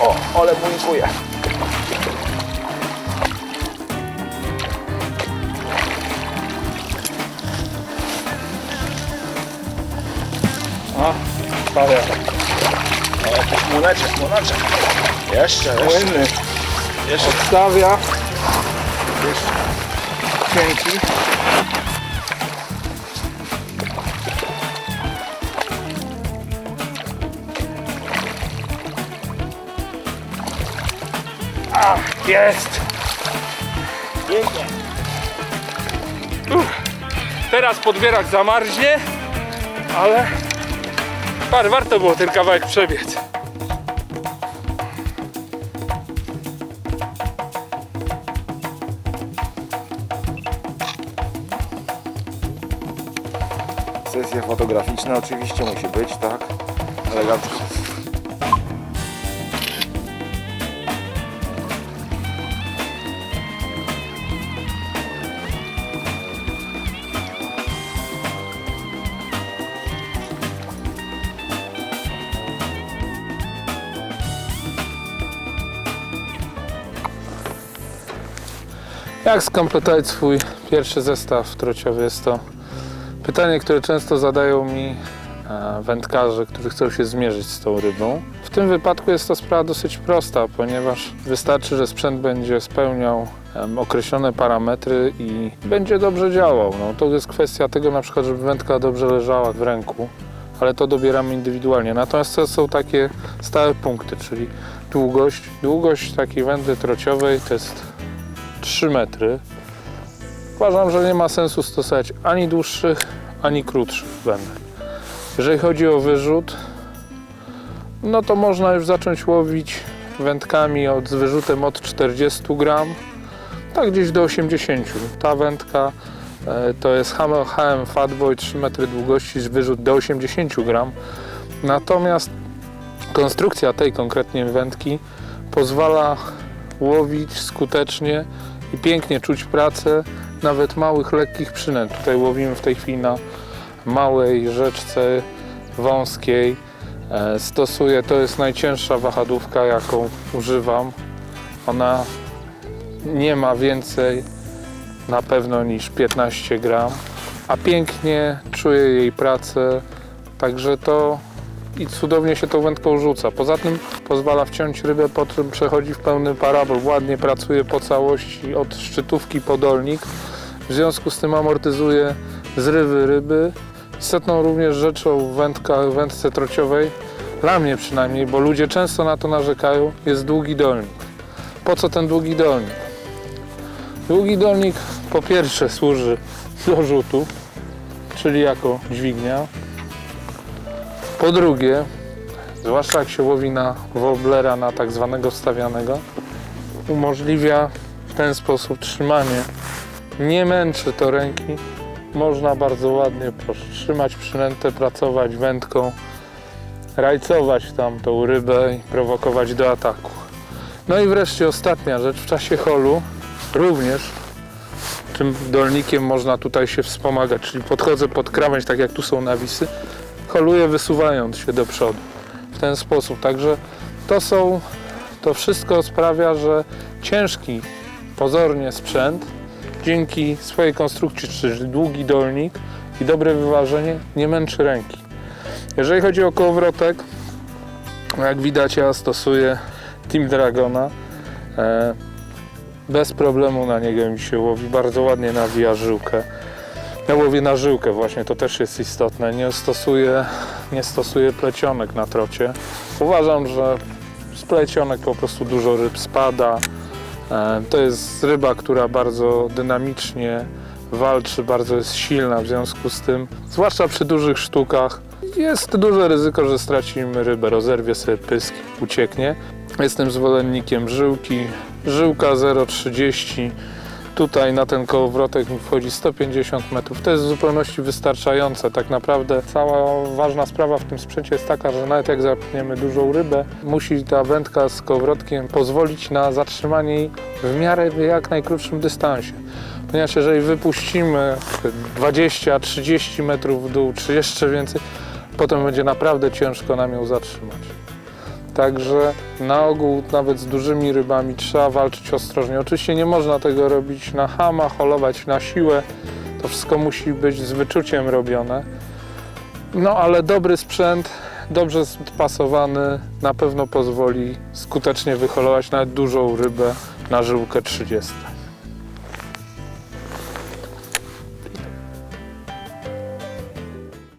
O, ale bunkuje. O, stawia. O, jakiś młoneczek, młoneczek. Jeszcze, jeszcze. Płynny. Jeszcze. Odstawia. Cienki. A, jest! Pięknie. Uff. Teraz podbierak zamarznie, ale par, warto było ten kawałek przebiec. Sesja fotograficzna oczywiście musi być, tak? Elegancko. Jak skompletować swój pierwszy zestaw trociowy? Jest to pytanie, które często zadają mi e, wędkarze, którzy chcą się zmierzyć z tą rybą. W tym wypadku jest to sprawa dosyć prosta, ponieważ wystarczy, że sprzęt będzie spełniał określone parametry i będzie dobrze działał. No, to jest kwestia tego na przykład, żeby wędka dobrze leżała w ręku, ale to dobieramy indywidualnie. Natomiast to są takie stałe punkty, czyli długość. Długość takiej wędy trociowej to jest 3 metry. Uważam, że nie ma sensu stosować ani dłuższych, ani krótszych wędek. Jeżeli chodzi o wyrzut, no to można już zacząć łowić wędkami od, z wyrzutem od 40 gram, tak gdzieś do 80. Ta wędka e, to jest HM Fatboy 3 metry długości z wyrzut do 80 gram. Natomiast konstrukcja tej konkretnie wędki pozwala łowić skutecznie i pięknie czuć pracę nawet małych, lekkich przynęt. Tutaj łowimy w tej chwili na małej rzeczce wąskiej. E, Stosuję, to jest najcięższa wahadłówka, jaką używam. Ona nie ma więcej na pewno niż 15 gram, a pięknie czuję jej pracę, także to i cudownie się tą wędką rzuca. Poza tym pozwala wciąć rybę, po czym przechodzi w pełny parabol. Ładnie pracuje po całości od szczytówki po dolnik. W związku z tym amortyzuje zrywy ryby. Istotną również rzeczą wędka, wędce trociowej, dla mnie przynajmniej, bo ludzie często na to narzekają, jest długi dolnik. Po co ten długi dolnik? Długi dolnik po pierwsze służy do rzutu, czyli jako dźwignia, po drugie, zwłaszcza jak się łowi na wobblera, na tak zwanego wstawianego, umożliwia w ten sposób trzymanie. Nie męczy to ręki. Można bardzo ładnie trzymać przynętę, pracować wędką, rajcować tam tą rybę i prowokować do ataku. No i wreszcie ostatnia rzecz, w czasie holu również tym dolnikiem można tutaj się wspomagać, czyli podchodzę pod krawędź, tak jak tu są nawisy, holuję wysuwając się do przodu w ten sposób. Także to są, to wszystko sprawia, że ciężki pozornie sprzęt dzięki swojej konstrukcji, czyli długi dolnik i dobre wyważenie nie męczy ręki. Jeżeli chodzi o kołowrotek, jak widać ja stosuję Team Dragona. E, bez problemu na niego mi się łowi, bardzo ładnie nawija żyłkę. Ja łowię na żyłkę właśnie, to też jest istotne. Nie stosuję, nie stosuję plecionek na trocie. Uważam, że z plecionek po prostu dużo ryb spada. E, To jest ryba, która bardzo dynamicznie walczy, bardzo jest silna w związku z tym, zwłaszcza przy dużych sztukach, jest duże ryzyko, że stracimy rybę, rozerwie sobie pysk, ucieknie. Jestem zwolennikiem żyłki. Żyłka 0,30 Tutaj na ten kołowrotek wchodzi 150 metrów. To jest w zupełności wystarczające. Tak naprawdę cała ważna sprawa w tym sprzęcie jest taka, że nawet jak zapniemy dużą rybę, musi ta wędka z kołowrotkiem pozwolić na zatrzymanie jej w miarę jak najkrótszym dystansie. Ponieważ jeżeli wypuścimy 20-30 metrów w dół, czy jeszcze więcej, potem będzie naprawdę ciężko nam ją zatrzymać. Także na ogół nawet z dużymi rybami trzeba walczyć ostrożnie. Oczywiście nie można tego robić na hama, holować na siłę. To wszystko musi być z wyczuciem robione. No ale dobry sprzęt, dobrze spasowany, na pewno pozwoli skutecznie wyholować nawet dużą rybę na żyłkę 30.